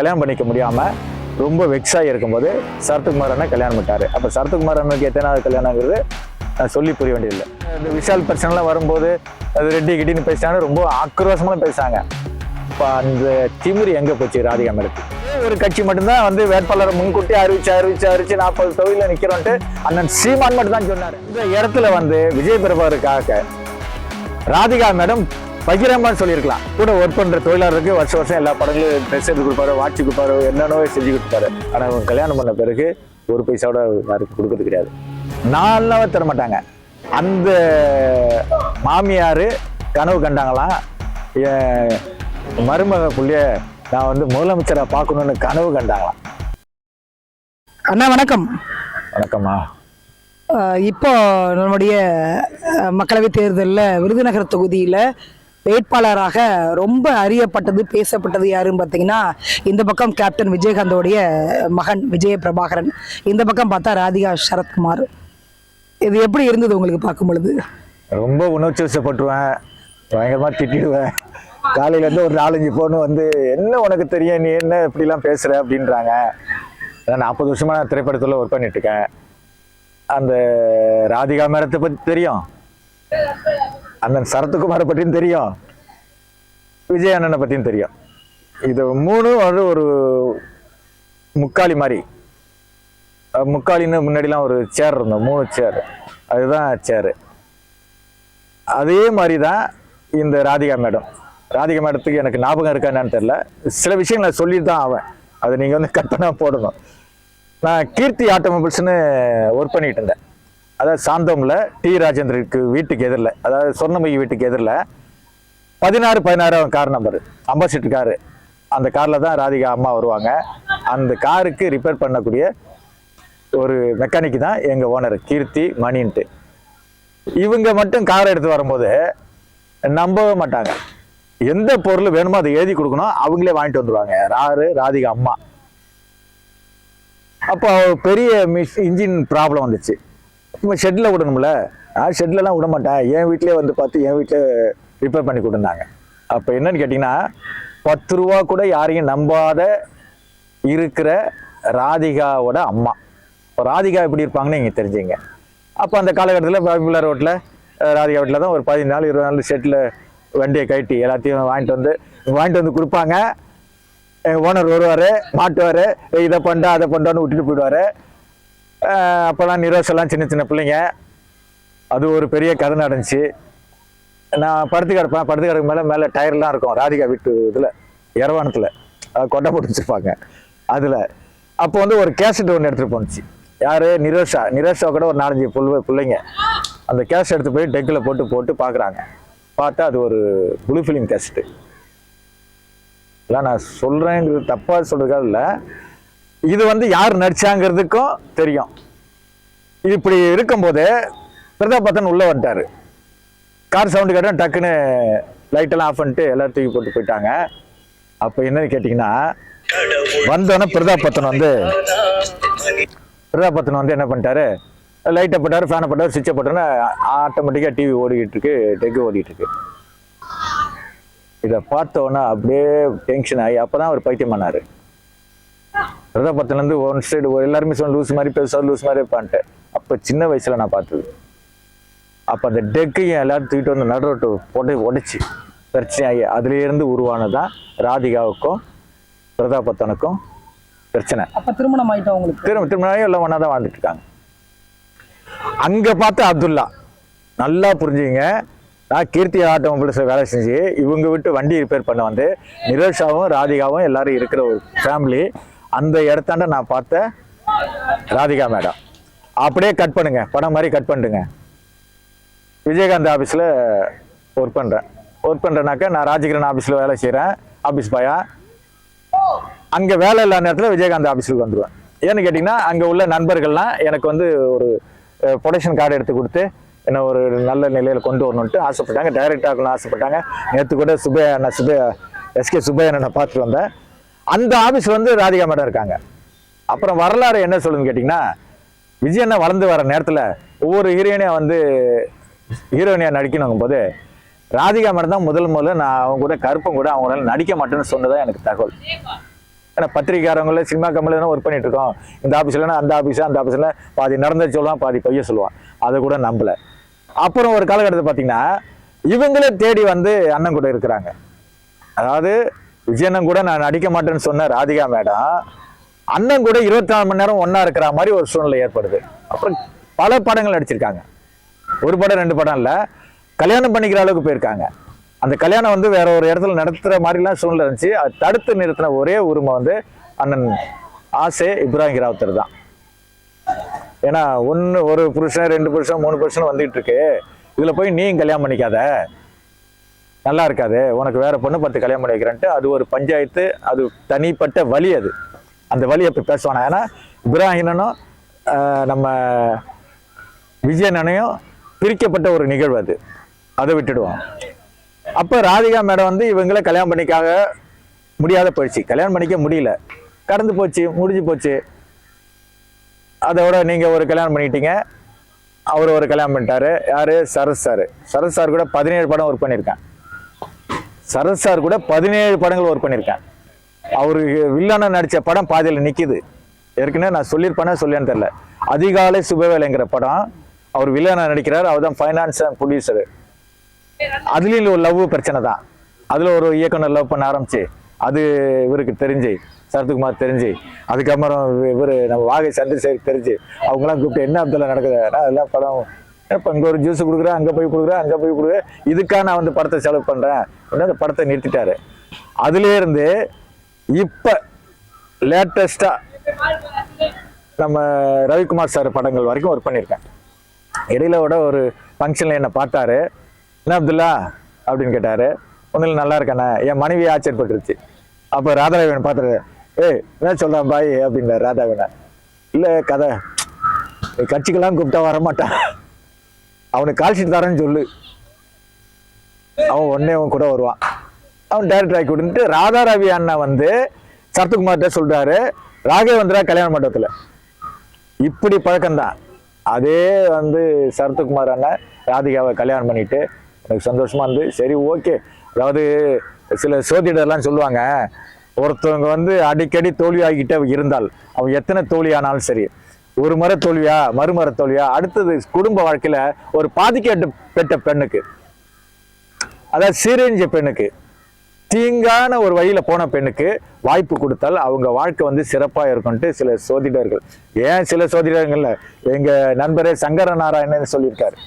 கல்யாணம் பண்ணிக்க முடியாமல் ரொம்ப வெக்ஸாக இருக்கும்போது சரத்குமார் அண்ணன் கல்யாணம் பண்ணிட்டாரு. அப்போ சரத்குமார் அண்ணனுக்கு எத்தனாவது கல்யாணங்கிறது நான் சொல்லி புரிய வேண்டியதில்லை. இந்த விஷால் பிரச்சனைலாம் வரும்போது அது ரெட்டி கிட்டின்னு பேசினாலும் ரொம்ப ஆக்ரோஷமாக பேசுகிறாங்க இப்போ அந்த திமிரு எங்கே போச்சு ராதிகா மேடத்து ஒரு கட்சி மட்டும்தான் வந்து வேட்பாளரை முன்கூட்டி அறிவிச்சு அறிவிச்சு அறிவிச்சு நாற்பது தொகுதியில் நிற்கிறோன்ட்டு அண்ணன் சீமான் மட்டும் தான் சொன்னார். இந்த இடத்துல வந்து விஜய் பிரபாகருக்காக ராதிகா மேடம் பகிரமா சொல்லியிருக்கலாம். கூட ஒர்க் பண்ற தொழிலாளருக்கு வருஷம் வருஷம் எல்லா படங்களும் ட்ரெஸ் எடுத்து கொடுப்பாரு வாட்ச் கொடுப்பாரு என்னென்னோ செஞ்சு கொடுப்பாரு. ஆனா அவங்க கல்யாணம் பண்ண பிறகு ஒரு பைசாவோட யாருக்கு கொடுக்கறது கிடையாது. நாலாவே தர மாட்டாங்க. அந்த மாமியார் கனவு கண்டாங்களாம். என் மருமக புள்ளிய நான் வந்து முதலமைச்சரை பார்க்கணுன்னு கனவு கண்டாங்களாம். அண்ணா வணக்கம். வணக்கம்மா. இப்போ நம்முடைய மக்களவைத் தேர்தலில் விருதுநகர் தொகுதியில் வேட்பாளராக ரொம்ப அறியப்பட்டது பேசப்பட்டது யாருன்னு பார்த்தீங்கன்னா இந்த பக்கம் கேப்டன் விஜயகாந்தோடைய மகன் விஜய பிரபாகரன் இந்த பக்கம் பார்த்தா ராதிகா சரத்குமார். இது எப்படி இருந்தது உங்களுக்கு பார்க்கும் பொழுது? ரொம்ப உணர்ச்சி வசப்பட்டுருவேன். பயங்கரமாக திட்டிடுவேன். காலையிலேருந்து ஒரு நாலஞ்சு பொண்ணு வந்து என்ன உனக்கு தெரியும்? நீ என்ன இப்படிலாம் பேசுகிற அப்படின்றாங்க. நான் நாற்பது வருஷமாக நான் திரைப்படத்தில் ஒர்க் பண்ணிட்டு இருக்கேன். அந்த ராதிகா மேடத்தை பற்றி தெரியும்? அண்ணன் சரத்குமாரை பற்றியும் தெரியும். விஜய் அண்ணனை பற்றியும் தெரியும். இது மூணும் வந்து ஒரு முக்காலி மாதிரி. முக்காலின்னு முன்னாடிலாம் ஒரு சேர் இருந்தோம் மூணு சேர் அதுதான் சேரு அதே மாதிரி தான் இந்த ராதிகா மேடம். ராதிகா மேடத்துக்கு எனக்கு ஞாபகம் இருக்கா என்னன்னு தெரில சில விஷயங்களை சொல்லிட்டு தான் ஆவேன். அது நீங்கள் வந்து கட் போடணும். நான் கீர்த்தி ஆட்டோமொபைல்ஸ்னு ஒர்க் பண்ணிட்டு இருந்தேன். அதாவது சாந்தோமில் டி ராஜேந்திரனுக்கு வீட்டுக்கு எதிரில் அதாவது சொர்ணமயி வீட்டுக்கு எதிரில் பதினாறு பதினாறாம் கார் நம்பர் அம்பாசிட்டர் காரு அந்த காரில் தான் ராதிகா அம்மா வருவாங்க. அந்த காருக்கு ரிப்பேர் பண்ணக்கூடிய ஒரு மெக்கானிக் தான் எங்கள் ஓனர் கீர்த்தி மணின்ட்டு. இவங்க மட்டும் கார் எடுத்து வரும்போது நம்பவே மாட்டாங்க. எந்த பொருள் வேணுமோ அதை எழுதி கொடுக்கணும் அவங்களே வாங்கிட்டு வந்துடுவாங்க ராரு ராதிகா அம்மா. அப்போ பெரிய மிஸ் இன்ஜின் ப்ராப்ளம் வந்துச்சு. இப்போ ஷெட்டில் விடணும்ல? நான் ஷெட்லலாம் விட மாட்டேன் என் வீட்டிலே வந்து பார்த்து என் வீட்டில் ரிப்பேர் பண்ணி கொடுத்தாங்க. அப்போ என்னன்னு கேட்டிங்கன்னா பத்து ரூபா கூட யாரையும் நம்பாத இருக்கிற ராதிகாவோட அம்மா. இப்போ ராதிகா எப்படி இருப்பாங்கன்னு நீங்கள் தெரிஞ்சுங்க. அப்போ அந்த காலகட்டத்தில் பாப்புலர் ரோட்டில் ராதிகா வீட்டில் தான் ஒரு பதினஞ்சு நாள் இருபது நாள் ஷெட்டில் வண்டியை கட்டி எல்லாத்தையும் வாங்கிட்டு வந்து வாங்கிட்டு வந்து கொடுப்பாங்க. எங்கள் ஓனர் வருவார் மாட்டுவார் இதை பண்ணா அதை பண்ணான்னு விட்டுட்டு போயிடுவார். அப்போல்லாம் நிரோஸ் எல்லாம் சின்ன சின்ன பிள்ளைங்க. அது ஒரு பெரிய கதை நடந்துச்சு நான் படுத்து கிடப்பேன் படுத்து கிடக்கு மேலே மேலே டயர்லாம் இருக்கும் ராதிகா வீட்டு இதில் இரவானத்தில் கொட்டை போட்டு வச்சுருப்பாங்க அதில். அப்போ வந்து ஒரு கேசட் ஒன்று எடுத்துகிட்டு போணுச்சு. யார்? நிரோஷா. நிரோஷா கூட ஒரு நாலஞ்சு புள்ள பிள்ளைங்க. அந்த கேசட் எடுத்து போய் டெக்கில் போட்டு போட்டு பார்க்குறாங்க பார்த்தா அது ஒரு ப்ளூ ஃபிலிம் கேசட்டு. இல்லை நான் சொல்கிறேங்கிறது தப்பாக சொல்கிறதுக்காக இல்லை. இது வந்து யார் நடிச்சாங்கிறதுக்கும் தெரியும். இப்படி இருக்கும்போது பிரதாபத்தன் உள்ளே வந்துட்டாரு. கார் சவுண்டு கேட்டால் டக்குன்னு லைட்டெல்லாம் ஆஃப் பண்ணிட்டு எல்லாரும் தூக்கி போட்டு போயிட்டாங்க. அப்போ என்னன்னு கேட்டிங்கன்னா வந்தோடனே பிரதாபத்தன் வந்து பிரதாபத்தன் வந்து என்ன பண்ணிட்டாரு? லைட்டை போட்டார் ஃபேனை போட்டார் சுவிட்சை போட்டோன்னே ஆட்டோமேட்டிக்காக டிவி ஓடிக்கிட்டு இருக்கு டெக்கு ஓடிட்டு இருக்கு. இதை பார்த்தோன்னே அப்படியே டென்ஷன் ஆகி அப்போ தான் அவர் பைத்தியம் பண்ணார் பிரதாபத்துலேருந்து ஒன் சைடு எல்லாருமே சொன்ன லூஸ் மாதிரி பெருசாக லூஸ் மாதிரி இருப்பான்ட்டு அப்போ சின்ன வயசில் நான் பார்த்தது. அப்போ அந்த டெக்கையும் எல்லாரும் தூக்கிட்டு வந்து நடுரோட்டு போட்டு உடைச்சி பிரச்சனையாகி அதுலேருந்து உருவானதான் ராதிகாவுக்கும் பிரதாபத்தனுக்கும் பிரச்சனை. அப்போ திருமணம் ஆயிட்டோம் உங்களுக்கு? திரும்ப திரும்ப எல்லாம் ஒன்றா தான் வாழ்ந்துட்டு இருக்காங்க. அங்கே பார்த்து அப்துல்லா நல்லா புரிஞ்சுங்க. நான் கீர்த்தி ஆட்டோமொபைல்ஸில் வேலை செஞ்சு இவங்க விட்டு வண்டி ரிப்பேர் பண்ண வந்து நிரோஷாவும் ராதிகாவும் எல்லாரும் இருக்கிற ஒரு ஃபேமிலி அந்த இடத்தாண்ட நான் பார்த்த ராதிகா மேடம். அப்படியே கட் பண்ணுங்க. படம் மாதிரி கட் பண்ணிட்டுங்க விஜயகாந்த் ஆஃபீஸில் ஒர்க் பண்ணுறேன் ஒர்க் பண்ணுறேனாக்கா நான் ராஜகிரண் ஆஃபீஸில் வேலை செய்கிறேன் ஆஃபீஸ் பாயா அங்கே வேலை இல்லாத நேரத்தில் விஜயகாந்த் ஆஃபீஸுக்கு வந்துடுவேன் ஏன்னு கேட்டிங்கன்னா அங்கே உள்ள நண்பர்கள்லாம் எனக்கு வந்து ஒரு ப்ரொடக்ஷன் கார்டு எடுத்து கொடுத்து என்ன ஒரு நல்ல நிலையில் கொண்டு வரணுன்ட்டு ஆசைப்பட்டாங்க. டைரக்ட் ஆகணும்னு ஆசைப்பட்டாங்க. நேற்று கூட சுபையா நான் சுபையா எஸ்கே சுபையா நான் பார்த்துட்டு வந்தேன். அந்த ஆஃபீஸ் வந்து ராதிகா மேடம் இருக்காங்க. அப்புறம் வரலாறு என்ன சொல்லுன்னு கேட்டிங்கன்னா விஜய் அண்ணா வளர்ந்து வர நேரத்தில் ஒவ்வொரு ஹீரோயினையும் வந்து ஹீரோயினியாக நடிக்கணுங்கும் போது ராதிகா மேடம் தான் முதல் முதல்ல நான் அவங்க கூட கருப்பம் கூட அவங்களால நடிக்க மாட்டேன்னு சொன்னதான் எனக்கு தகவல். ஏன்னா பத்திரிக்காரங்கள சினிமா கம்பெனியில் தான் ஒர்க் பண்ணிட்டு இருக்கோம். இந்த ஆஃபீஸில் அந்த ஆஃபீஸில் அந்த ஆஃபீஸில் பாதி நடந்த சொல்லுவான் பாதி பொய்ய சொல்லுவான். அதை கூட நம்பல. அப்புறம் ஒரு காலகட்டத்தில் பார்த்தீங்கன்னா இவங்களே தேடி வந்து அண்ணன் கூட இருக்கிறாங்க. அதாவது விஜயண்ணன் கூட நான் நடிக்க மாட்டேன்னு சொன்ன ராதிகா மேடம் அண்ணன் கூட இருபத்தி நாலு மணி நேரம் ஒன்றா இருக்கிற மாதிரி ஒரு சூழ்நிலை ஏற்படுது. அப்புறம் பல படங்கள் நடிச்சிருக்காங்க. ஒரு படம் ரெண்டு படம் இல்லை. கல்யாணம் பண்ணிக்கிற அளவுக்கு போயிருக்காங்க. அந்த கல்யாணம் வந்து வேற ஒரு இடத்துல நடத்துகிற மாதிரிலாம் சூழ்நிலை இருந்துச்சு. அது தடுத்து நிறுத்தின ஒரே உரிமை வந்து அண்ணன் ஆசே இப்ராஹிம் ராவுத்தர் தான். ஏன்னா ஒன்று ஒரு புருஷன் ரெண்டு புருஷன் மூணு புருஷன் வந்துகிட்டு இருக்கு. இதில் போய் நீயும் கல்யாணம் பண்ணிக்காத. நல்லா இருக்காது. உனக்கு வேற பொண்ணு பார்த்து கல்யாணம் பண்ணி வைக்கிறேன்ட்டு அது ஒரு பஞ்சாயத்து அது தனிப்பட்ட வழி அது. அந்த வழி அப்படி பேசுவானா? ஏன்னா இப்ராஹிமனும் நம்ம விஜயனனையும் பிரிக்கப்பட்ட ஒரு நிகழ்வு அது. அதை விட்டுடுவோம். அப்போ ராதிகா மேடம் வந்து இவங்களை கல்யாணம் பண்ணிக்காக முடியாத போயிடுச்சு. கல்யாணம் பண்ணிக்க முடியல. கடந்து போச்சு முடிஞ்சு போச்சு. அதோட நீங்கள் ஒரு கல்யாணம் பண்ணிட்டீங்க. அவர் ஒரு கல்யாணம் பண்ணிட்டாரு. யார்? சரஸ் சார். சரஸ் சார் கூட பதினேழு படம் ஒர்க் பண்ணியிருக்கேன். சரத் சார் கூட பதினேழு படங்கள் ஒர்க் பண்ணியிருக்கேன். அவரு வில்லனா நடிச்ச படம் பாதியில் நிக்குது. ஏற்கனவே நான் சொல்லியிருப்பேனே சொல்லியான்னு தெரில அதிகாலை சுபவேலைங்கிற படம் அவர் வில்லனா நடிக்கிறார் அவர் தான் ஃபைனான்ஸ் அண்ட் ப்ரொடியூசர் அதுலேயும் ஒரு லவ் பிரச்சனை தான். அதில் ஒரு இயக்குனர் லவ் பண்ண ஆரம்பிச்சு. அது இவருக்கு தெரிஞ்சு சரத்குமார் தெரிஞ்சு. அதுக்கப்புறம் இவர் நம்ம வாகை சந்திரசேகர் தெரிஞ்சு. அவங்களாம் கூப்பிட்டு என்ன அப்துல்லா நடக்குது? அதெல்லாம் படம் இப்போ இங்கே ஒரு ஜூஸ் கொடுக்குறேன் அங்கே போய் கொடுக்குறேன் அங்கே போய் கொடுக்குறேன். இதுக்காக நான் வந்து படத்தை செலவு பண்ணுறேன் அப்படின்னு அந்த படத்தை நிறுத்திட்டாரு. அதுலேருந்து இப்போ லேட்டஸ்ட்டாக நம்ம ரவிக்குமார் சார் படங்கள் வரைக்கும் ஒர்க் பண்ணியிருக்கேன். இடையில விட ஒரு ஃபங்க்ஷனில் என்னை பார்த்தாரு. என்ன அப்துல்லா? அப்படின்னு கேட்டார். ஒன்றில் நல்லா இருக்கானே என் மனைவி ஆச்சரியப்பட்டுருச்சு. அப்போ ராதாவேவன் பார்த்துரு. ஏய் என்ன சொல்கிறான் பாய்? அப்படின்னாரு ராதாவேனை இல்லை கதை. கட்சிக்கெல்லாம் கூப்பிட்டா வரமாட்டான் அவனுக்கு கால் ஷீட் தரேன்னு சொல்லு. அவன் உடனே அவன் கூட வருவான். அவன் டேரக்டர் ஆக்கி விட்டுட்டு ராதா ரவி அண்ணா வந்து சரத்குமார்கிட்ட சொல்கிறாரு ராகவேந்திரா கல்யாண மண்டபத்தில். இப்படி பழக்கம்தான். அதே வந்து சரத்குமார் அண்ணன் ராதிகாவை கல்யாணம் பண்ணிட்டு எனக்கு சந்தோஷமா இருந்து சரி ஓகே அதாவது சில சோதிடர்லாம் சொல்லுவாங்க ஒருத்தவங்க வந்து அடிக்கடி தோல்வியாகிட்டே இருந்தால் அவன் எத்தனை தோல்வி ஆனாலும் சரி ஒரு முறை தோல்வியா மறுமுறை தோல்வியா? அடுத்தது குடும்ப வாழ்க்கையில ஒரு பாதிக்கப்பட்ட பெற்ற பெண்ணுக்கு. அதாவது சீரழிஞ்ச பெண்ணுக்கு. தீங்கான ஒரு வழியில போன பெண்ணுக்கு வாய்ப்பு கொடுத்தால் அவங்க வாழ்க்கை வந்து சிறப்பா இருக்கும்ட்டு சில சோதிடர்கள் ஏன் சில சோதிடர்கள்ல? எங்க நண்பரே சங்கர நாராயணன் சொல்லியிருக்காரு.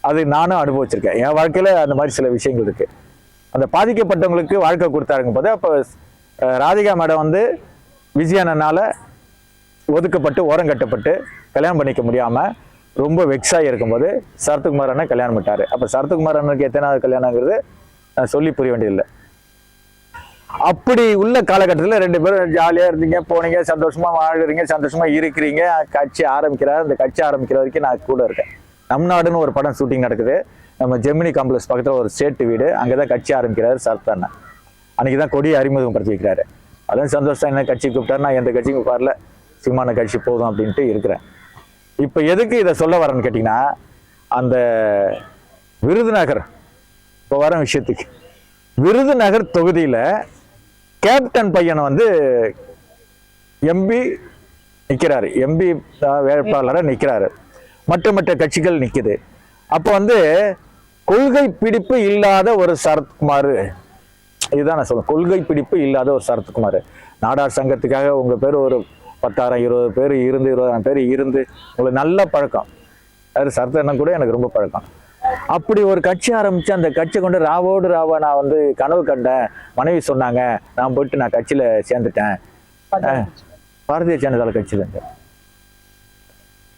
அது நானும் அனுபவிச்சிருக்கேன். என் வாழ்க்கையில அந்த மாதிரி சில விஷயங்கள் இருக்கு. அந்த பாதிக்கப்பட்டவங்களுக்கு வாழ்க்கை கொடுத்தாருங்க. போது அப்போ ராதிகா மேடம் வந்து விஜயானனால ஒதுக்கப்பட்டு ஓரம் கட்டப்பட்டு கல்யாணம் பண்ணிக்க முடியாம ரொம்ப வெக்ஸாகி இருக்கும்போது சரத்குமார் அண்ணன் கல்யாணம் பண்ணிட்டாரு. அப்போ சரத்குமார் அண்ணனுக்கு எத்தனாவது கல்யாணங்கிறது நான் சொல்லி புரிய வேண்டியதில்லை. அப்படி உள்ள காலகட்டத்தில் ரெண்டு பேரும் ஜாலியாக இருந்தீங்க போனீங்க சந்தோஷமா வாழ்கிறீங்க சந்தோஷமா இருக்கிறீங்க. கட்சி ஆரம்பிக்கிறார். அந்த கட்சி ஆரம்பிக்கிற வரைக்கும் நான் கூட இருக்கேன். நம் நாடுன்னு ஒரு படம் ஷூட்டிங் நடக்குது. நம்ம ஜெமினி காம்ப்ளெக்ஸ் பக்கத்தில் ஒரு சேட்டு வீடு. அங்கே தான் கட்சி ஆரம்பிக்கிறாரு சரத் அண்ணன். அன்னைக்கு தான் கொடியை அறிமுகம் வைக்கிறாரு அதான் சந்தோஷம். என்ன கட்சி கூப்பிட்டாரு? நான் எந்த கட்சிக்கும் வரல. சிம்மான கட்சி போதும் அப்படின்ட்டு இருக்கிறேன். இப்போ எதுக்கு இதை சொல்ல வரேன்னு கேட்டிங்கன்னா அந்த விருதுநகர் இப்போ வர விஷயத்துக்கு. விருதுநகர் தொகுதியில் கேப்டன் பையனை வந்து எம்பி நிற்கிறாரு எம்பி வேட்பாளராக நிற்கிறாரு மற்ற மற்ற கட்சிகள் நிற்குது அப்போ வந்து கொள்கை பிடிப்பு இல்லாத ஒரு சரத்குமார். இதுதான் நான் சொல்லுவேன் கொள்கை பிடிப்பு இல்லாத ஒரு சரத்குமார். நாடார் சங்கத்துக்காக உங்கள் பேர் ஒரு பத்தாயிரம் இருபது பேர் இருந்து இருபதாயிரம் பேர் இருந்து உங்களுக்கு நல்ல பழக்கம். அது சரத் அண்ணன் கூட எனக்கு ரொம்ப பழக்கம். அப்படி ஒரு கட்சி ஆரம்பிச்சு அந்த கட்சி கொண்டு ராவோடு ராவா நான் வந்து கனவு கண்டேன். மனைவி சொன்னாங்க நான் போயிட்டு நான் கட்சியில சேர்ந்துட்டேன். பாரதிய ஜனதா கட்சியில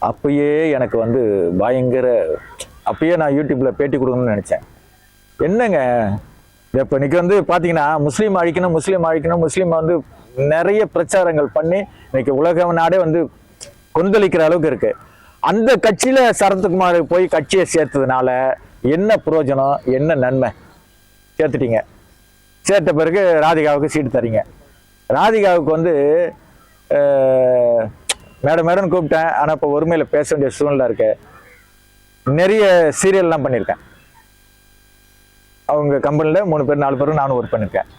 அப்பயே எனக்கு வந்து பயங்கர அப்பயே நான் யூடியூப்ல பேட்டி கொடுக்கணும்னு நினைச்சேன். என்னங்க? இப்போ இன்னைக்கு வந்து பார்த்தீங்கன்னா முஸ்லீம் அழிக்கணும் முஸ்லீம் அழிக்கணும் முஸ்லீம் வந்து நிறைய பிரச்சாரங்கள் பண்ணி இன்னைக்கு உலக நாடே வந்து கொந்தளிக்கிற அளவுக்கு இருக்கு. அந்த கட்சியில சரத்குமார் போய் கட்சியை சேர்த்ததுனால என்ன பிரயோஜனம் என்ன நன்மை? சேர்த்துட்டீங்க சேர்த்த பிறகு ராதிகாவுக்கு சீட்டு தரீங்க. ராதிகாவுக்கு வந்து மேடம் மேடம் கூப்பிட்டேன். ஆனால் இப்போ ஒருமையில் பேச வேண்டிய சூழ்நிலை இருக்கு. நிறைய சீரியல்லாம் பண்ணியிருக்கேன். அவங்க கம்பெனியில் மூணு பேர் நாலு பேரும் நானும் ஒர்க் பண்ணியிருக்கேன்.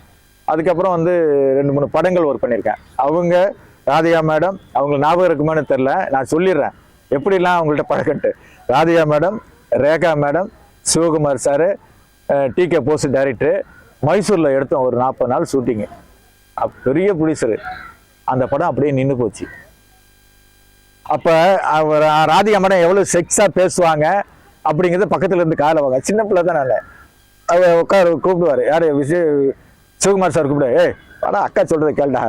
அதுக்கப்புறம் வந்து ரெண்டு மூணு படங்கள் ஒர்க் பண்ணியிருக்கேன். அவங்க ராதிகா மேடம் அவங்களுக்கு ஞாபகம் இருக்குமான்னு தெரில நான் சொல்லிடுறேன். எப்படிலாம் அவங்கள்ட்ட பழக்கன்ட்டு Radhika madam Rekha madam Sivakumar sir T K post director மைசூரில் எடுத்தோம் ஒரு நாற்பது நாள் ஷூட்டிங்கு பெரிய புடிசரு அந்த படம் அப்படியே நின்று போச்சு. அப்போ அவர் ராதிகா மேடம் எவ்வளோ செக்ஸாக பேசுவாங்க அப்படிங்கிறது பக்கத்துலேருந்து இருந்து வாங்க. சின்ன பிள்ளை தான் நான். அவர் உட்கார கூப்பிடுவாரு. யார் விஜய் சிவகுமார் சார் கூப்பிடு. ஏய் வாடா அக்கா சொல்கிறத கேள்டா.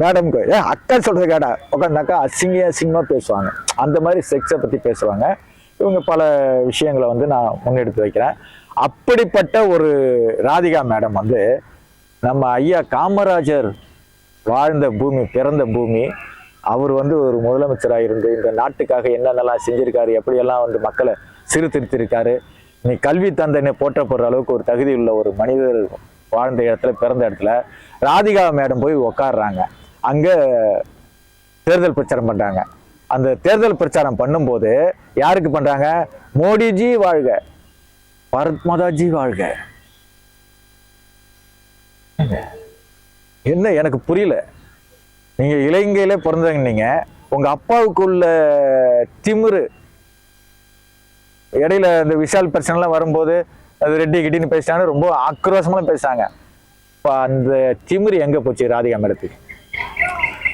மேடம்க்கு ஏ அக்கா சொல்கிறத கேடா உட்காந்தாக்கா அசிங்க அசிங்கமாக பேசுவாங்க. அந்த மாதிரி செக்ஸை பற்றி பேசுவாங்க. இவங்க பல விஷயங்களை வந்து நான் முன்னெடுத்து வைக்கிறேன். அப்படிப்பட்ட ஒரு ராதிகா மேடம் வந்து நம்ம ஐயா காமராஜர் வாழ்ந்த பூமி பிறந்த பூமி. அவர் வந்து ஒரு முதலமைச்சராக இருந்து இந்த நாட்டுக்காக என்னென்னலாம் செஞ்சிருக்காரு எப்படியெல்லாம் வந்து மக்களை சீர்திருத்திருக்காரு நீ கல்வி தந்தனை போற்றப்படுற அளவுக்கு ஒரு தகுதி உள்ள ஒரு மனிதர் வாழ்ந்த இடத்துல பிறந்த இடத்துல ராதிகா மேடம் போய் உக்காடுறாங்க அங்க தேர்தல் பிரச்சாரம் பண்றாங்க. அந்த தேர்தல் பிரச்சாரம் பண்ணும்போது யாருக்கு பண்றாங்க? மோடிஜி வாழ்க. பரத் மாதாஜி வாழ்க. என்ன எனக்கு புரியல. நீங்க இலங்கையில பிறந்தவங்க நீங்க உங்க அப்பாவுக்குள்ள திமிரு இடையில இந்த விஷால் பிரச்சனைலாம் வரும்போது அது ரெட்டி கிட்டின்னு பேசிட்டாங்க. ரொம்ப ஆக்ரோஷமாக பேசுறாங்க. இப்போ அந்த திமிரி எங்கே போச்சு ராதிகா மேடத்துக்கு?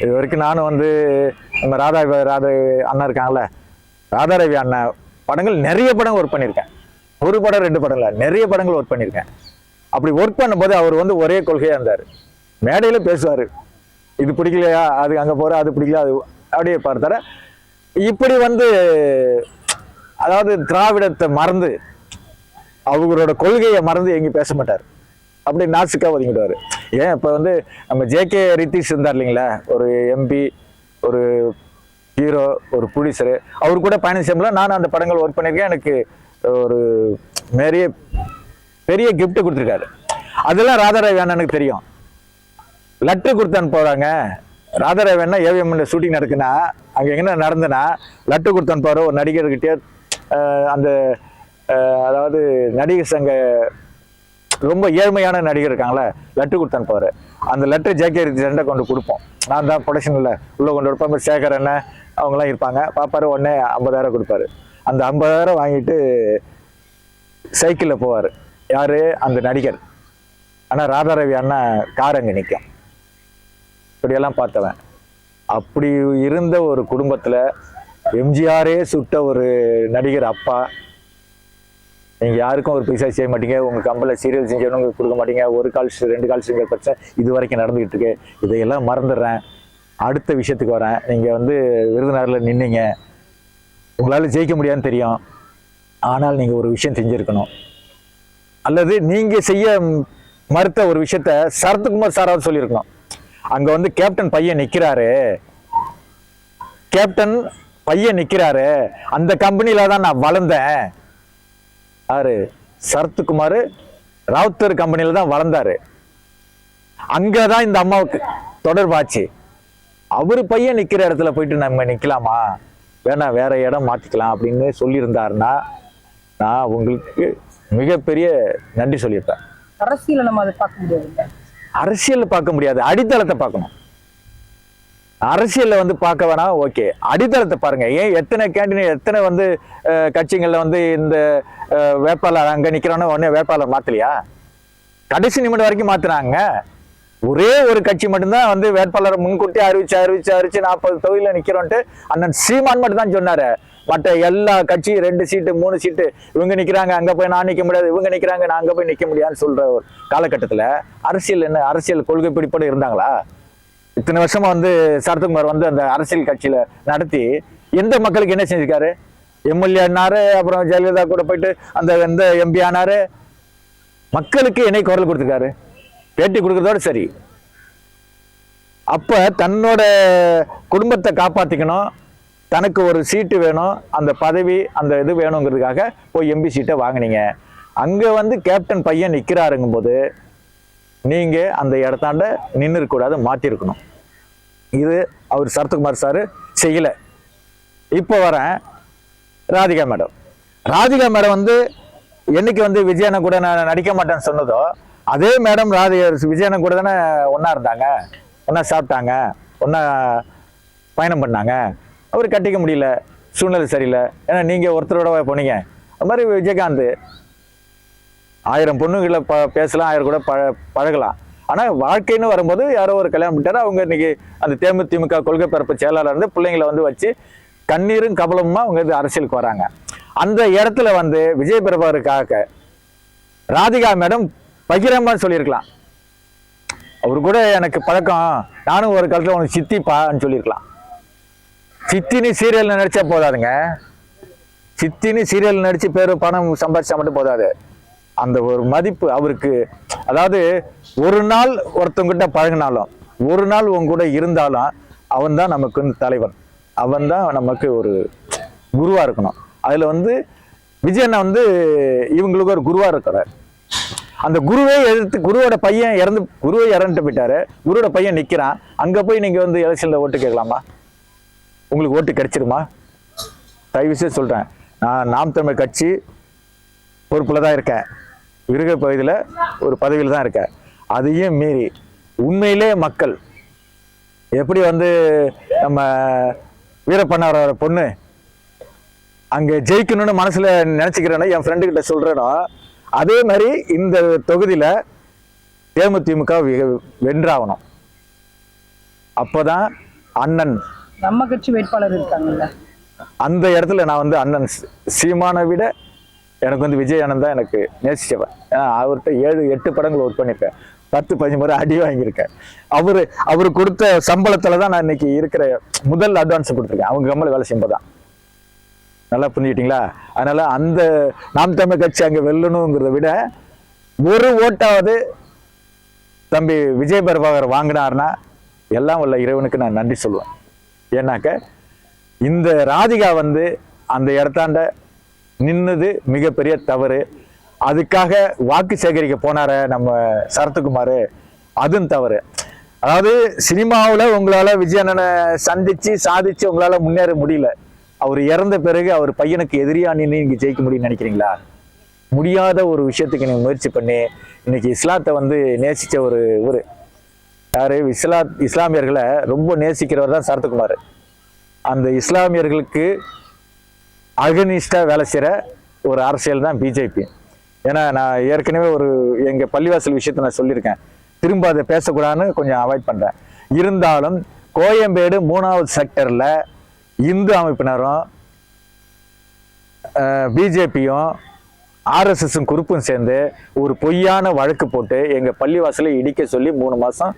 இது வரைக்கும் நானும் வந்து நம்ம ராதா ராதா அண்ணா இருக்காங்கல்ல ராதாரவி அண்ணா படங்கள் நிறைய படம் ஒர்க் பண்ணியிருக்கேன். ஒரு படம் ரெண்டு படம் இல்லை நிறைய படங்கள் ஒர்க் பண்ணியிருக்கேன். அப்படி ஒர்க் பண்ணும்போது அவர் வந்து ஒரே கொள்கையாக இருந்தார். மேடையில பேசுவார். இது பிடிக்கலையா? அது அங்கே போகிற அது பிடிக்கல அது அப்படியே பார்த்தார. இப்படி வந்து அதாவது திராவிடத்தை மறந்து அவங்களோட கொள்கையை மறந்து எங்கேயும் பேச மாட்டார். அப்படி நாசிக்காக ஒதுங்கிடுவார். ஏன் இப்போ வந்து நம்ம ஜேகே ரித்தீஷ் இருந்தார் இல்லைங்களா? ஒரு எம்பி ஒரு ஹீரோ ஒரு ப்ரொடியூசரு அவர் கூட பயணம் செய்யும்போது நான் அந்த படங்கள் ஒர்க் பண்ணியிருக்கேன். எனக்கு ஒரு நிறைய பெரிய கிஃப்ட் கொடுத்துருக்காரு. அதெல்லாம் ராதாரவி அண்ணனுக்கு தெரியும். லெட்ரு கொடுத்து அனுப்புறாங்க ராதாரவன்னா ஏவிஎம்ல ஷூட்டிங் நடக்குன்னா அங்கே என்ன நடந்ததுன்னா லட்டு கொடுத்து அனுப்புவார் ஒரு நடிகர்கிட்டயே அந்த அதாவது நடிகர் சங்க ரொம்ப ஏழ்மையான நடிகர் இருக்காங்களே லெட்டர் கொடுத்தான்னு பாரு. அந்த லெட்டர் ஜேகே ரெண்டை கொண்டு கொடுப்போம். நான் தான் ப்ரொடக்ஷனில் உள்ளே கொண்டு கொடுப்பேன் சேகர் என்ன? அவங்களாம் இருப்பாங்க. பாப்பாரு உடனே ஐம்பதாயிரம் கொடுப்பாரு. அந்த ஐம்பதாயிரம் வாங்கிட்டு சைக்கிளில் போவார். யார்? அந்த நடிகர். ஆனால் ராதாரவி அண்ணா கார் அங்கே நிற்கும் இப்படியெல்லாம் பார்த்தவன். அப்படி இருந்த ஒரு குடும்பத்தில் எம்ஜிஆரே சுட்ட ஒரு நடிகர் அப்பா. நீங்கள் யாருக்கும் ஒரு பைசா செய்ய மாட்டீங்க. உங்கள் கம்பெனியில் சீரியல் செஞ்சவனுக்கு கொடுக்க மாட்டீங்க. ஒரு கால் ரெண்டு கால் செஞ்ச பிரச்சனை இது வரைக்கும் நடந்துகிட்டு இருக்கு. இதையெல்லாம் மறந்துடுறேன். அடுத்த விஷயத்துக்கு வரேன். நீங்கள் வந்து விருதுநகரில் நின்னீங்க. உங்களால் ஜெயிக்க முடியாதுன்னு தெரியும். ஆனால் நீங்கள் ஒரு விஷயம் செஞ்சுருக்கணும். அல்லது நீங்கள் செய்ய மறுத்த ஒரு விஷயத்த சரத்குமார் சாராவது சொல்லியிருக்கணும். அங்கே வந்து கேப்டன் பையன் நிற்கிறாரு கேப்டன் பையன் நிற்கிறாரு அந்த கம்பெனியில் தான் நான் வளர்ந்தேன். யாரு? சரத்குமார் ராவுத்தர் கம்பெனியில் தான் வளர்ந்தாரு. அங்கே தான் இந்த அம்மாவுக்கு தொடர்பாச்சு அவர் பையன் நிற்கிற இடத்துல போயிட்டு நம்ம நிற்கலாமா வேணாம் வேற இடம் மாற்றிக்கலாம் அப்படின்னு சொல்லியிருந்தாருன்னா நான் உங்களுக்கு மிகப்பெரிய நன்றி சொல்லியிருப்பேன். அரசியல நம்ம அதை பார்க்க முடியாது அரசியல் பார்க்க முடியாது. அடித்தளத்தை பார்க்கணும். அரசியல்ல வந்து பார்க்க வேணாம் ஓகே. அடித்தளத்தை பாருங்க. ஏன் எத்தனை கேண்டிடேட் எத்தனை வந்து கட்சிகளில் வந்து இந்த வேட்பாளர் அங்க நிக்கிறானோ உடனே வேட்பாளர் மாத்தலையா? கடைசி நிமிடம் வரைக்கும் மாத்துனாங்க ஒரே ஒரு கட்சி மட்டும்தான் வந்து வேட்பாளரை முன்கூட்டி அறிவிச்சு அறிவிச்சு அறிவிச்சு நாற்பது தொகுதியில் நிக்கிறோன்ட்டு அண்ணன் சீமான் மட்டும் தான் சொன்னாரு. மற்ற எல்லா கட்சி ரெண்டு சீட்டு மூணு சீட்டு இவங்க நிக்கிறாங்க அங்க போய் நான் நிக்க முடியாது இவங்க நிக்கிறாங்க நான் அங்க போய் நிக்க முடியாதுன்னு சொல்ற ஒரு காலகட்டத்தில் அரசியல் என்ன அரசியல் கொள்கை பிடிப்போட இருந்தாங்களா? இத்தனை வருஷமா வந்து சரத்குமார் வந்து அந்த அரசியல் கட்சியில நடத்தி எந்த மக்களுக்கு என்ன செஞ்சிருக்காரு? எம்எல்ஏ ஆனாரு அப்புறம் ஜெயலலிதா கூட போயிட்டு அந்த எந்த எம்பி ஆனாரு. மக்களுக்கு என்னை குரல் கொடுத்துருக்காரு. பேட்டி கொடுக்கறதோட சரி. அப்ப தன்னோட குடும்பத்தை காப்பாத்திக்கணும். தனக்கு ஒரு சீட்டு வேணும். அந்த பதவி அந்த இது வேணுங்கிறதுக்காக போய் எம்பி சீட்டை வாங்கினீங்க. அங்க வந்து கேப்டன் பையன் நிற்கிறாருங்கும் போது நீங்கள் அந்த இடத்தாண்ட நின்று இருக்கக்கூடாது மாற்றிருக்கணும் இது அவர் சரத்குமார் சார் செய்யலை. இப்போ வரேன் ராதிகா மேடம். ராதிகா மேடம் வந்து என்னைக்கு வந்து விஜயனை கூட நான் நடிக்க மாட்டேன்னு சொன்னதோ அதே மேடம் ராதி விஜயனை கூட தானே ஒன்றா இருந்தாங்க. ஒன்றா சாப்பிட்டாங்க. ஒன்றா பயணம் பண்ணாங்க. அவர் கட்டிக்க முடியல. சூழ்நிலை சரியில்லை. ஏன்னா நீங்கள் ஒருத்தரோட போனீங்க. அது மாதிரி விஜயகாந்த் ஆயிரம் பொண்ணுங்களை ப பேசலாம் ஆயிரம் கூட பழ பழகலாம். ஆனால் வாழ்க்கைன்னு வரும்போது யாரோ ஒரு கல்யாணம் பண்ணிட்டாரு. அவங்க இன்னைக்கு அந்த தேமுதிமுக கொள்கை பரப்பு செயலாளர் இருந்து பிள்ளைங்களை வந்து வச்சு கண்ணீரும் கபலமுமா அவங்க இது அரசியலுக்கு வராங்க. அந்த இடத்துல வந்து விஜய் பிரபாகருக்காக ராதிகா மேடம் பகிரமா சொல்லியிருக்கலாம். அவர் கூட எனக்கு பழக்கம். நானும் ஒரு காலத்தில் உனக்கு சித்திப்பான்னு சொல்லியிருக்கலாம். சித்தினி சீரியல் நடிச்சா போதாதுங்க. சித்தின்னு சீரியல் நடித்து பேர் பணம் சம்பாதிச்சா மட்டும் போதாது. அந்த ஒரு மதிப்பு அவருக்கு அதாவது ஒரு நாள் ஒருத்தவங்கிட்ட பழகினாலும் ஒரு நாள் உங்க கூட இருந்தாலும் அவன் தான் நமக்கு வந்து தலைவன். அவன் தான் நமக்கு ஒரு குருவாக இருக்கணும். அதில் வந்து விஜயண்ணா வந்து இவங்களுக்கு ஒரு குருவாக இருக்கிறார் அந்த குருவே எதிர்த்து குருவோட பையன் இறந்து குருவே இறந்துட்டு போயிட்டாரு. குருவோட பையன் நிற்கிறான் அங்கே போய் நீங்கள் வந்து எலெக்ஷனில் ஓட்டு கேட்கலாமா? உங்களுக்கு ஓட்டு கிடைச்சிருமா? தயவு செய்து சொல்கிறேன் நான் நாம் தமிழ் கட்சி பொறுப்பில் தான் இருக்கேன். விருக பகுதியில் ஒரு பதவியில் தான் இருக்கேன் அதையும் மீறி உண்மையிலே மக்கள் எப்படி வந்து நம்ம வீரப்பண்ணாரோட பொண்ணு அங்கே ஜெயிக்கணும்னு மனசில் நினச்சிக்கிறேனோ என் ஃப்ரெண்டு கிட்ட சொல்கிறேனோ அதே மாதிரி இந்த தொகுதியில் தேமுதிமுக வென்றாகணும். அப்போதான் அண்ணன் நம்ம கட்சி வேட்பாளர் இருக்காங்கல்ல? அந்த இடத்துல நான் வந்து அண்ணன் சீமானை விட எனக்கு வந்து விஜய் அண்ணன் தான் எனக்கு நேசிச்சவன் ஏன்னா அவர்கிட்ட ஏழு எட்டு படங்கள் ஒர்க் பண்ணியிருக்கேன். பத்து பதினஞ்சு முறை அடி வாங்கியிருக்கேன். அவர் அவர் கொடுத்த சம்பளத்தில் தான் நான் இன்னைக்கு இருக்கிற முதல் அட்வான்ஸ் கொடுத்துருக்கேன். அவங்க கம்மல் வேலை செய்யும்போது தான். நல்லா புரிஞ்சுக்கிட்டீங்களா? அதனால அந்த நாம் தமிழ் கட்சி அங்கே வெல்லணுங்கிறத விட ஒரு ஓட்டாவது தம்பி விஜய் பிரபாகர் வாங்கினார்னா எல்லாம் உள்ள இறைவனுக்கு நான் நன்றி சொல்லுவேன். ஏன்னாக்க இந்த ராதிகா வந்து அந்த இடத்தாண்ட நின்னது மிகப்பெரிய தவறு. அதுக்காக வாக்கு சேகரிக்க போனார நம்ம சரத்குமார். அதுவும் தவறு. அதாவது சினிமாவில் உங்களால் விஜய் அண்ணனை சந்திச்சு சாதிச்சு உங்களால் முன்னேற முடியல. அவர் இறந்த பிறகு அவர் பையனுக்கு எதிரியா நின்று இங்கே ஜெயிக்க முடியும்னு நினைக்கிறீங்களா? முடியாத ஒரு விஷயத்துக்கு நீங்கள் முயற்சி பண்ணி இன்னைக்கு இஸ்லாத்தை வந்து நேசித்த ஒரு ஒரு யார்? இஸ்லா இஸ்லாமியர்களை ரொம்ப நேசிக்கிறவர் தான் சரத்குமார். அந்த இஸ்லாமியர்களுக்கு அகனிஸ்டாக வேலை செய்கிற ஒரு அரசியல் தான் பிஜேபி ஏன்னா நான் ஏற்கனவே ஒரு எங்கள் பள்ளிவாசல் விஷயத்தை நான் சொல்லியிருக்கேன். திரும்ப அதை பேசக்கூடாதுன்னு கொஞ்சம் அவாய்ட் பண்ணுறேன் இருந்தாலும் கோயம்பேடு மூணாவது செக்டரில் இந்து அமைப்பினரும் பிஜேபியும் ஆர்எஸ்எஸும் குரூப்பும் சேர்ந்து ஒரு பொய்யான வழக்கு போட்டு எங்கள் பள்ளிவாசலை இடிக்க சொல்லி மூணு மாதம்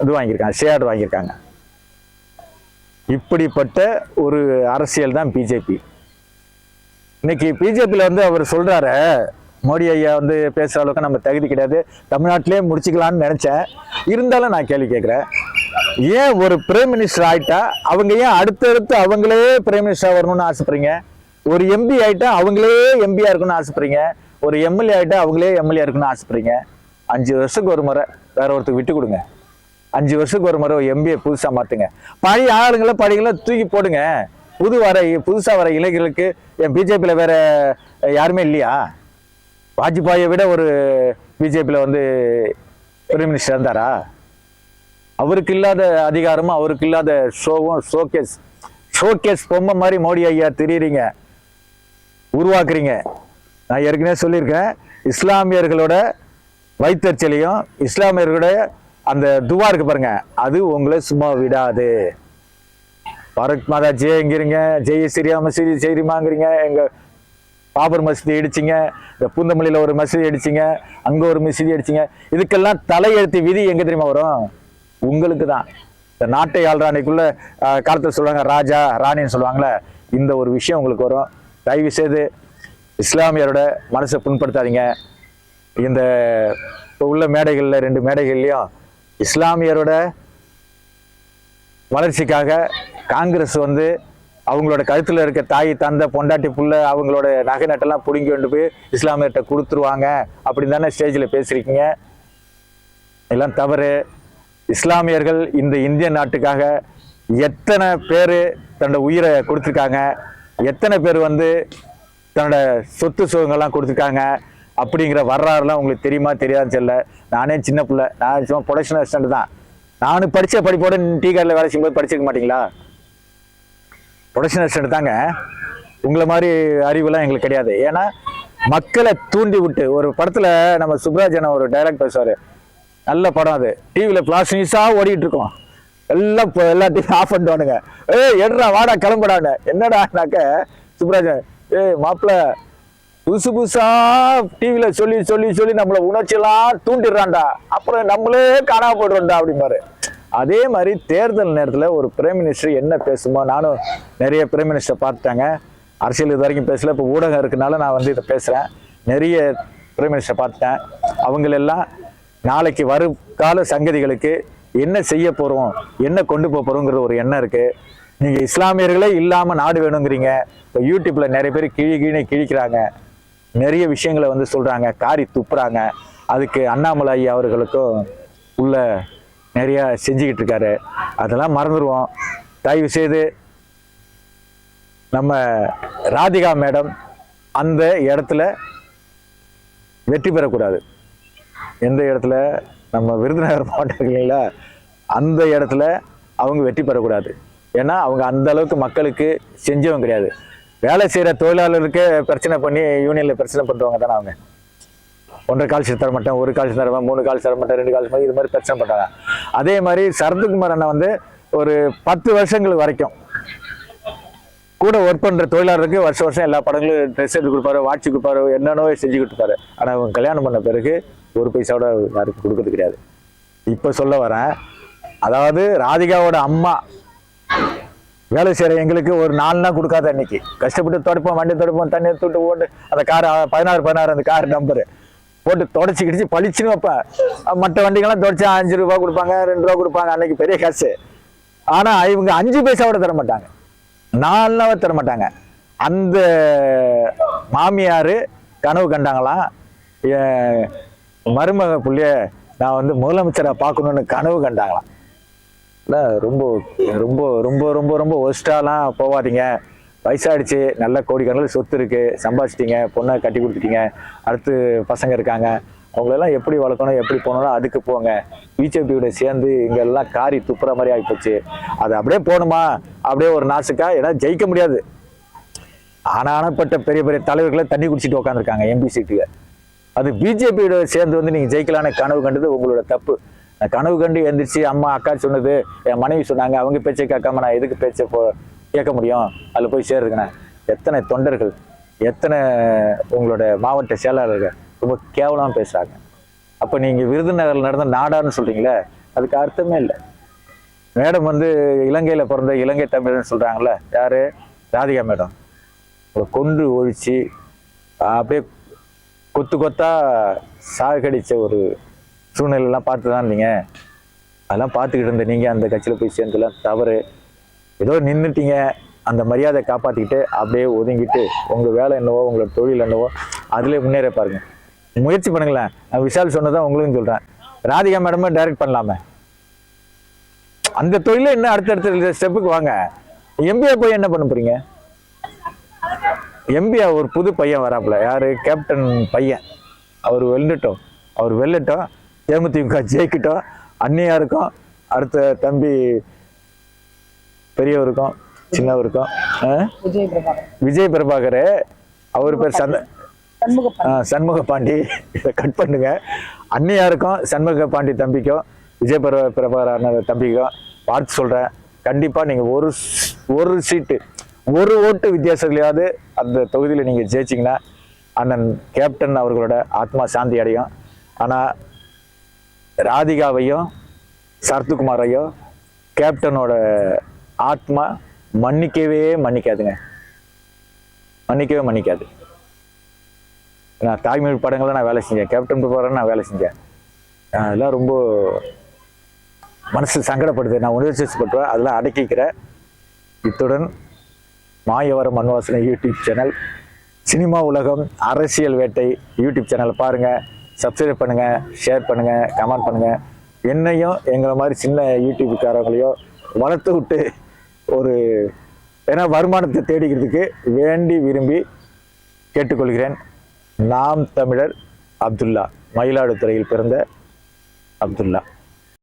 இது வாங்கியிருக்காங்க ஷேர்டு வாங்கியிருக்காங்க. இப்படிப்பட்ட ஒரு அரசியல் தான் பிஜேபி இன்னைக்கு பிஜேபியில் வந்து அவர் சொல்றாரு மோடி ஐயா வந்து பேசுற அளவுக்கு நம்ம தகுதி கிடையாது. தமிழ்நாட்டிலே முடிச்சுக்கலாம்னு நினைச்சேன். இருந்தாலும் நான் கேள்வி கேட்குறேன். ஏன் ஒரு பிரைம் மினிஸ்டர் ஆயிட்டா அவங்க ஏன் அடுத்தடுத்து அவங்களே பிரைம் மினிஸ்டராக வரணும்னு ஆசைப்படுறீங்க? ஒரு எம்பி ஆயிட்டா அவங்களே எம்பியா இருக்கணும்னு ஆசைப்படுறீங்க. ஒரு எம்எல்ஏ ஆயிட்டா அவங்களே எம்எல்ஏ இருக்கணும்னு ஆசைப்படுறீங்க. அஞ்சு வருஷத்துக்கு ஒரு முறை வேற ஒருத்தருக்கு விட்டு கொடுங்க. அஞ்சு வருஷத்துக்கு ஒரு முறை எம்பிஏ புதுசா மாத்துங்க. பழைய ஆளுங்களை பழையங்களை தூக்கி போடுங்க. புது வர புதுசாக வர இளைஞர்களுக்கு என் பிஜேபியில் வேற யாருமே இல்லையா? வாஜ்பாயை விட ஒரு பிஜேபியில் வந்து பிரைம் மினிஸ்டர் இருந்தாரா? அவருக்கு இல்லாத அதிகாரமும் அவருக்கு இல்லாத ஷோவும் ஷோகேஸ் ஷோகேஸ் பொம்மை மாதிரி மோடி ஐயா தெரியுறீங்க. உருவாக்குறீங்க. நான் ஏற்கனவே சொல்லியிருக்கேன் இஸ்லாமியர்களோட வைத்தறிச்சலையும் இஸ்லாமியர்களோட அந்த துவா இருக்கு பாருங்க அது உங்களை சும்மா விடாது. பாரத் மாதா ஜெயங்கிறீங்க ஜெய ஸ்ரீரா மசீதி செய்திருமாங்கிறீங்க எங்க பாபர் மசிதி அடிச்சிங்க இந்த பூந்தமல்லியில ஒரு மசிதி அடிச்சிங்க அங்க ஒரு மசிதி அடிச்சிங்க இதுக்கெல்லாம் தலையெழுத்து விதி எங்க தெரியுமா வரும்? உங்களுக்கு தான். இந்த நாட்டை ஆள்ற காலத்தில் சொல்லுவாங்க ராஜா ராணின்னு சொல்லுவாங்களே இந்த ஒரு விஷயம் உங்களுக்கு வரும். தயவு செய்து இஸ்லாமியரோட மனசை புண்படுத்தாதீங்க. இந்த இப்போ உள்ள மேடைகளில் ரெண்டு மேடைகள்லையும் இஸ்லாமியரோட வளர்ச்சிக்காக காங்கிரஸ் வந்து அவங்களோட கழுத்தில் இருக்க தாய் தந்தை பொண்டாட்டி புள்ள அவங்களோட நகை நட்டெல்லாம் பிடுங்கி கொண்டு போய் இஸ்லாமியர்கிட்ட கொடுத்துருவாங்க. அப்படின்னு தானே ஸ்டேஜில் பேசியிருக்கீங்க. எல்லாம் தவறு. இஸ்லாமியர்கள் இந்த இந்திய நாட்டுக்காக எத்தனை பேர் தன்னோட உயிரை கொடுத்துருக்காங்க? எத்தனை பேர் வந்து தன்னோட சொத்து சுகங்கள்லாம் கொடுத்துருக்காங்க? அப்படிங்கிற வரலாறுலாம் உங்களுக்கு தெரியுமா தெரியாதுன்னு சொல்ல நானே சின்ன பிள்ளை. நான் சும்மா ப்ரொடக்ஷன் அசிஸ்டன்ட் தான். நானும் படித்த படிப்போட டீ கார்டில் வேலை செய்யும்போது படிச்சிருக்க மாட்டீங்களா? ப்ரொடக்ஷன் அசிஸ்டன்ட் தாங்க. உங்களை மாதிரி அறிவுலாம் எங்களுக்கு கிடையாது. ஏன்னா மக்களை தூண்டி விட்டு ஒரு படத்தில் நம்ம சுப்ராஜன் ஒரு டைலாக் பேசுவார். நல்ல படம் அது. டிவியில் ஃப்ளாஷ் நியூஸாக ஓடிட்டு இருக்கோம். எல்லாம் இப்போ எல்லாத்தையும் ஆஃப் பண்ணிட்டுவானுங்க ஏய் எடுறா வாடா கிளம்புடான்னு. என்னடானாக்க சுப்ராஜன் ஏய் மாப்பிள்ள புதுசு புதுசாக டிவியில் சொல்லி சொல்லி சொல்லி நம்மளை உணர்ச்சியெல்லாம் தூண்டிடுறான்டா. அப்புறம் நம்மளே காணாமல் போயிடுறோம்டா அப்படிம்பாரு. அதே மாதிரி தேர்தல் நேரத்தில் ஒரு பிரைம் மினிஸ்டர் என்ன பேசுமோ நானும் நிறைய பிரைம் மினிஸ்டர் பார்த்துட்டாங்க. அரசியல் இது வரைக்கும் பேசல. இப்போ ஊடகம் இருக்கனால நான் வந்து இதை பேசுகிறேன் நிறைய பிரைம் மினிஸ்டர் பார்த்துட்டேன். அவங்களெல்லாம் நாளைக்கு வருங்கால சங்கதிகளுக்கு என்ன செய்ய போகிறோம் என்ன கொண்டு போக போகிறோங்கிற ஒரு எண்ணம் இருக்குது நீங்கள் இஸ்லாமியர்களே இல்லாமல் நாடு வேணுங்கிறீங்க. இப்போ யூடியூப்பில் நிறைய பேர் கிழி கீழே கிழிக்கிறாங்க. நிறைய விஷயங்களை வந்து சொல்கிறாங்க காரி துப்புறாங்க. அதுக்கு அண்ணாமலை ஐயா அவர்களுக்கும் உள்ள நிறையா செஞ்சுக்கிட்டு இருக்காரு அதெல்லாம் மறந்துடுவோம் தயவு செய்து நம்ம ராதிகா மேடம் அந்த இடத்துல வெற்றி பெறக்கூடாது. எந்த இடத்துல? நம்ம விருதுநகர் மாவட்டம் இல்லைங்களா அந்த இடத்துல அவங்க வெற்றி பெறக்கூடாது. ஏன்னா அவங்க அந்த அளவுக்கு மக்களுக்கு செஞ்சவங்க கிடையாது. வேலை செய்கிற தொழிலாளருக்கு பிரச்சனை பண்ணி யூனியனில் பிரச்சனை பண்ணுறவங்க தானே அவங்க. ஒன்றரை கால் தர மாட்டேன் ஒரு கால் தர மாட்டேன் மூணு கால் தர மாட்டேன் ரெண்டு கால் இது மாதிரி பிரச்சனை பண்ணுறாங்க அதே மாதிரி சரத்குமார் அண்ணன் வந்து ஒரு பத்து வருஷங்கள் வரைக்கும் கூட ஒர்க் பண்ணுற தொழிலாளருக்கு வருஷம் வருஷம் எல்லா படங்களும் ட்ரெஸ் எடுத்து கொடுப்பாரு வாட்சி கொடுப்பாரு என்னென்னோ செஞ்சு கொடுப்பாரு. ஆனால் அவங்க கல்யாணம் பண்ண பிறகு ஒரு பைசாவோட யாருக்கும் கொடுக்கறது கிடையாது. இப்போ சொல்ல வரேன் அதாவது ராதிகாவோட அம்மா வேலை செய்கிற எங்களுக்கு ஒரு நாலு நாள் கொடுக்காத அன்னைக்கு. கஷ்டப்பட்டு துடைப்போம் வண்டி துடைப்போம் தண்ணி தூட்டு ஓட்டு அந்த கார் பதினாறு பதினாறு அந்த கார் நம்பரு போட்டு தொடச்சி கிடிச்சு பளிச்சுன்னு வைப்பேன். மற்ற வண்டிகள்லாம் தொடச்சி அஞ்சு ரூபா கொடுப்பாங்க ரெண்டு ரூபா கொடுப்பாங்க அன்னைக்கு பெரிய காசு. ஆனால் இவங்க அஞ்சு பைசாவோட தர மாட்டாங்க நாலு தர மாட்டாங்க அந்த மாமியார் கனவு கண்டாங்களாம். என் மருமக புள்ளிய நான் வந்து முதலமைச்சரை பார்க்கணுன்னு கனவு கண்டாங்களாம். இல்லை ரொம்ப ரொம்ப ரொம்ப ரொம்ப ரொம்ப ஒஸ்டாலாம் போகாதீங்க வயசாகிடுச்சு நல்ல கோடிக்கணக்கில் சொத்து இருக்குது சம்பாதிச்சிட்டிங்க பொண்ணை கட்டி கொடுத்துட்டீங்க அடுத்து பசங்க இருக்காங்க அவங்களெல்லாம் எப்படி வளர்க்கணும் எப்படி போகணும் அதுக்கு போங்க. பிஜேபியோட சேர்ந்து இங்கெல்லாம் காரி துப்புற மாதிரி ஆகிப்போச்சு அது அப்படியே போகணுமா? அப்படியே ஒரு நாசுக்கா? ஏன்னா ஜெயிக்க முடியாது. ஆனானப்பட்ட பெரிய பெரிய தலைவர்களை தண்ணி குடிச்சிட்டு உட்காந்துருக்காங்க எம்பி சீட்டுக்கு அது பிஜேபியோட சேர்ந்து வந்து நீங்கள் ஜெயிக்கலான்னு கனவு கண்டது உங்களோட தப்பு. கனவு கண்டு எந்திரிச்சு அம்மா அக்கா சொன்னது என் மனைவி சொன்னாங்க அவங்க பேச்சை கேட்காம நான் எதுக்கு பேச்சை போ கேட்க முடியும். அதில் போய் சேருதுங்கண்ணே எத்தனை தொண்டர்கள் எத்தனை உங்களோட மாவட்ட செயலாளர்கள் ரொம்ப கேவலமாக பேசுகிறாங்க அப்போ நீங்கள் விருதுநகரில் நடந்த நாடான்னு சொல்கிறீங்களே அதுக்கு அர்த்தமே இல்லை. மேடம் வந்து இலங்கையில் பிறந்த இலங்கை தமிழர்னு சொல்கிறாங்களே யார்? ராதிகா மேடம். அவளை கொண்டு ஒழித்து அப்படியே கொத்து கொத்தா சாகடித்த ஒரு சூழ்நிலையெல்லாம் பார்த்து தான் இருந்தீங்க. அதெல்லாம் பார்த்துக்கிட்டு இருந்த நீங்கள் அந்த கட்சியில் போய் சேர்ந்துலாம் தவறு. ஏதோ நின்றுட்டீங்க அந்த மரியாதை காப்பாற்றிக்கிட்டு அப்படியே ஒதுங்கிட்டு உங்கள் வேலை என்னவோ உங்களோட தொழில் என்னவோ அதிலே முன்னேற பாருங்க. முயற்சி பண்ணுங்களேன். நான் விஷால் சொன்னதான் உங்களுக்கும் சொல்கிறேன் ராதிகா மேடமே டைரக்ட் பண்ணலாமே. அந்த தொழில என்ன அடுத்தடுத்த ஸ்டெப்புக்கு வாங்க. எம்பிஏ போய் என்ன பண்ண போறீங்க? எம்பியா ஒரு புது பையன் வராப்புல. யாரு? கேப்டன் பையன். அவர் வெல்லட்டும் அவர் வெல்லட்டும். தேமுதிக ஜெயிக்கட்டும். அன்னியாருக்கும் அடுத்த தம்பி பெரியவருக்கும் சின்னவருக்கும்? விஜய் பிரபாகர். அவர் பேர் சந்த சண்முக பாண்டி. இதை கட் பண்ணுங்க. அன்னியாருக்கும் சண்முக பாண்டி தம்பிக்கும் விஜய் பிரபா பிரபாகர் தம்பிக்கும் பார்த்து சொல்றேன். கண்டிப்பா நீங்க ஒரு ஒரு சீட்டு ஒரு ஓட்டு வித்தியாசத்துலையாவது அந்த தொகுதியில் நீங்க ஜெயிச்சிங்கன்னா அண்ணன் கேப்டன் அவர்களோட ஆத்மா சாந்தி அடையும். ஆனா ராதிகாவையும் சரத்குமாரையும் கேப்டனோட ஆத்மா மன்னிக்கவே மன்னிக்காதுங்க. மன்னிக்கவே மன்னிக்காது. நான் தாய்மொழி படங்கள்ல நான் வேலை செஞ்சேன். கேப்டன் பிரபாகரன் நான் வேலை செஞ்சேன். நான் அதெல்லாம் ரொம்ப மனசு சங்கடப்படுது. நான் உணர்ச்சிப்பட்டுவேன் அதெல்லாம் அடக்கிக்கிறேன் இத்துடன் மாயவரம் மண்வாசனை யூடியூப் சேனல் சினிமா உலகம் அரசியல் வேட்டை யூடியூப் சேனலை பாருங்கள் சப்ஸ்கிரைப் பண்ணுங்கள் ஷேர் பண்ணுங்கள் கமெண்ட் பண்ணுங்கள் என்னையும் எங்களை மாதிரி சின்ன யூடியூப்காரங்களையும் வளர்த்து விட்டு ஒரு ஏன்னா வருமானத்தை தேடிக்கிறதுக்கு வேண்டி விரும்பி கேட்டுக்கொள்கிறேன். நாம் தமிழர் அப்துல்லா மயிலாடுதுறையில் பிறந்த அப்துல்லா.